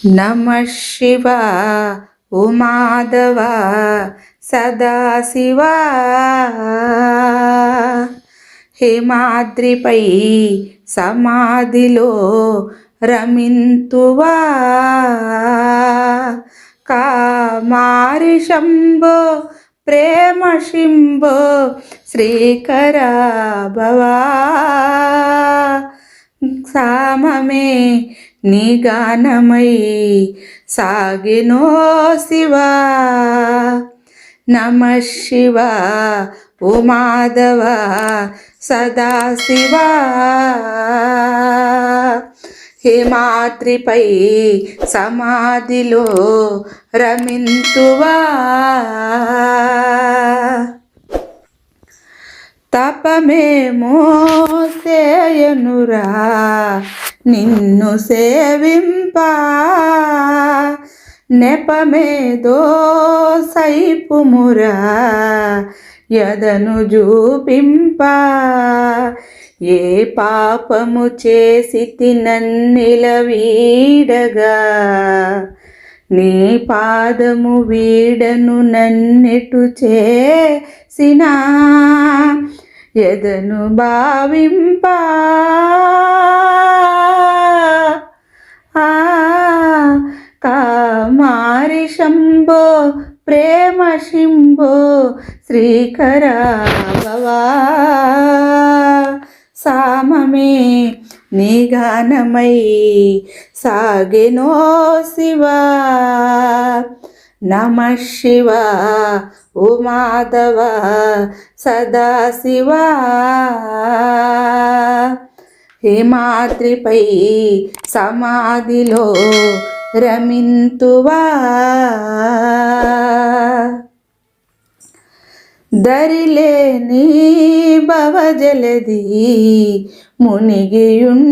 నమ శివ ఉమాధవ సదాశివ హిమాద్రిపై సమాధిలో రమింతువా కామారి శంభో ప్రేమ శింభో శ్రీకరా భవా సామమే నీ గానమై సాగినో శివా. నమ శివ ఉమాధవ సదాశివా హిమాద్రిపై సమాధిలో రమింతువా. తపమేమో సేయనురా నిన్ను సేవింప. నెపమేదో సైపుమురా యదను చూపింప ఏ పాపము చేసి తినన్నిలవీడగా నీ పాదము వీడను నన్నెటు చేసినా. ఎదను భావింప? ఆ కామారి శంభో ప్రేమ శింభో శ్రీకర భవా? సామమే నీ గానమై సాగెనో శివా? నమ శివ ఉమాధవ సదాశివ హిమాద్రిపై సమాధిలో రమింతువా. దరిలేని భవజలది మునిగియుంటినిరా.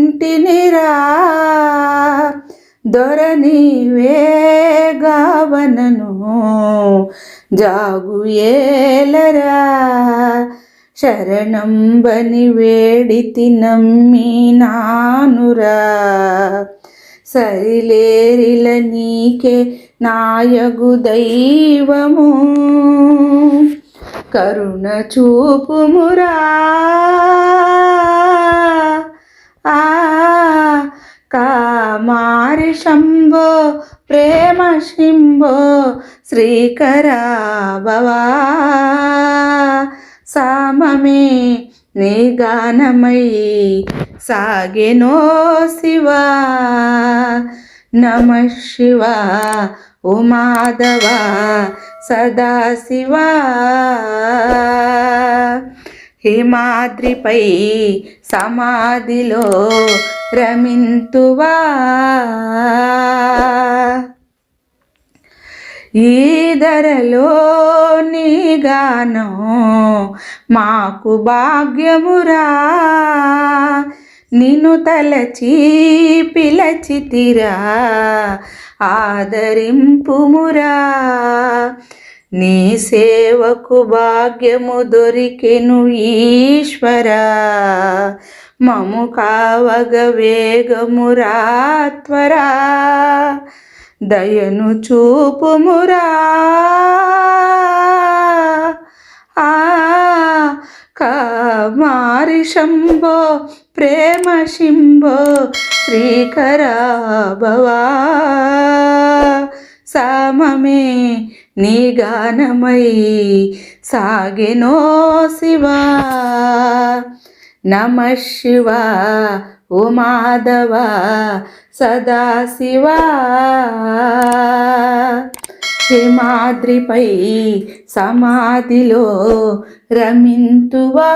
దొరని వేగావనను. జాగు ఏలరా శరణంబని వేడితి నమ్మి నానురా. సరిలేరిల నీకే నాయగు దైవము. కరుణ చూపుమురా. కామారి శంభో ప్రేమ శింభో శ్రీకర భవా. సామమే నీ గానమయీ సాగెనో శివా. నమ శివ ఉమాధవ సదాశివా హిమాద్రిపై సమాధిలో రమింతువా? ఈ ధరలో నీ గానం మాకు భాగ్యమురా. నిన్ను తలచి పిలచితిరా ఆదరింపుమురా. నీ సేవకు భాగ్యము దొరికెను ఈశ్వరా. మము కావగ వేగమురా త్వరా దయను చూపుమురా. ఆ కామారి శంభో ప్రేమ శింభో శ్రీకర భవా. సామమే నీ గానమై సాగెనో శివా. నమ శివ ఉమాధవ సదాశివ హిమాద్రిపై సమాధిలో రమింతువా.